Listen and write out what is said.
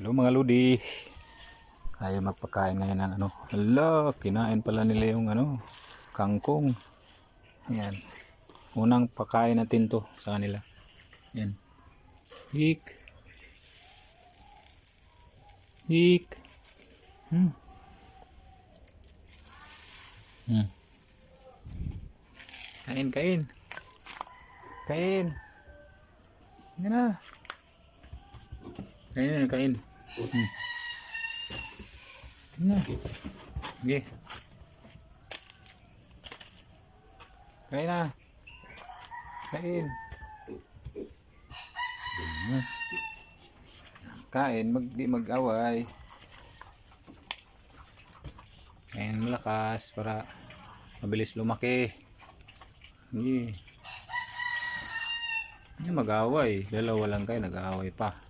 Hello mga ludi. Ayaw magpakain ngayon ng ano. Hala, kinain pala nila yung ano, kangkong. Ayan. Unang pakain natin to sa kanila. Ayan. Hik. Hik. Hmm. Hmm. Kain, kain. Kain. Yan na. Kain na, kain. Hmm. Na. Sige. Kain na. Kain. Kain, mag, di mag-away. Kain malakas para mabilis lumaki. Hindi. Hindi mag-away. Dalawa lang kayo, nag-aaway pa.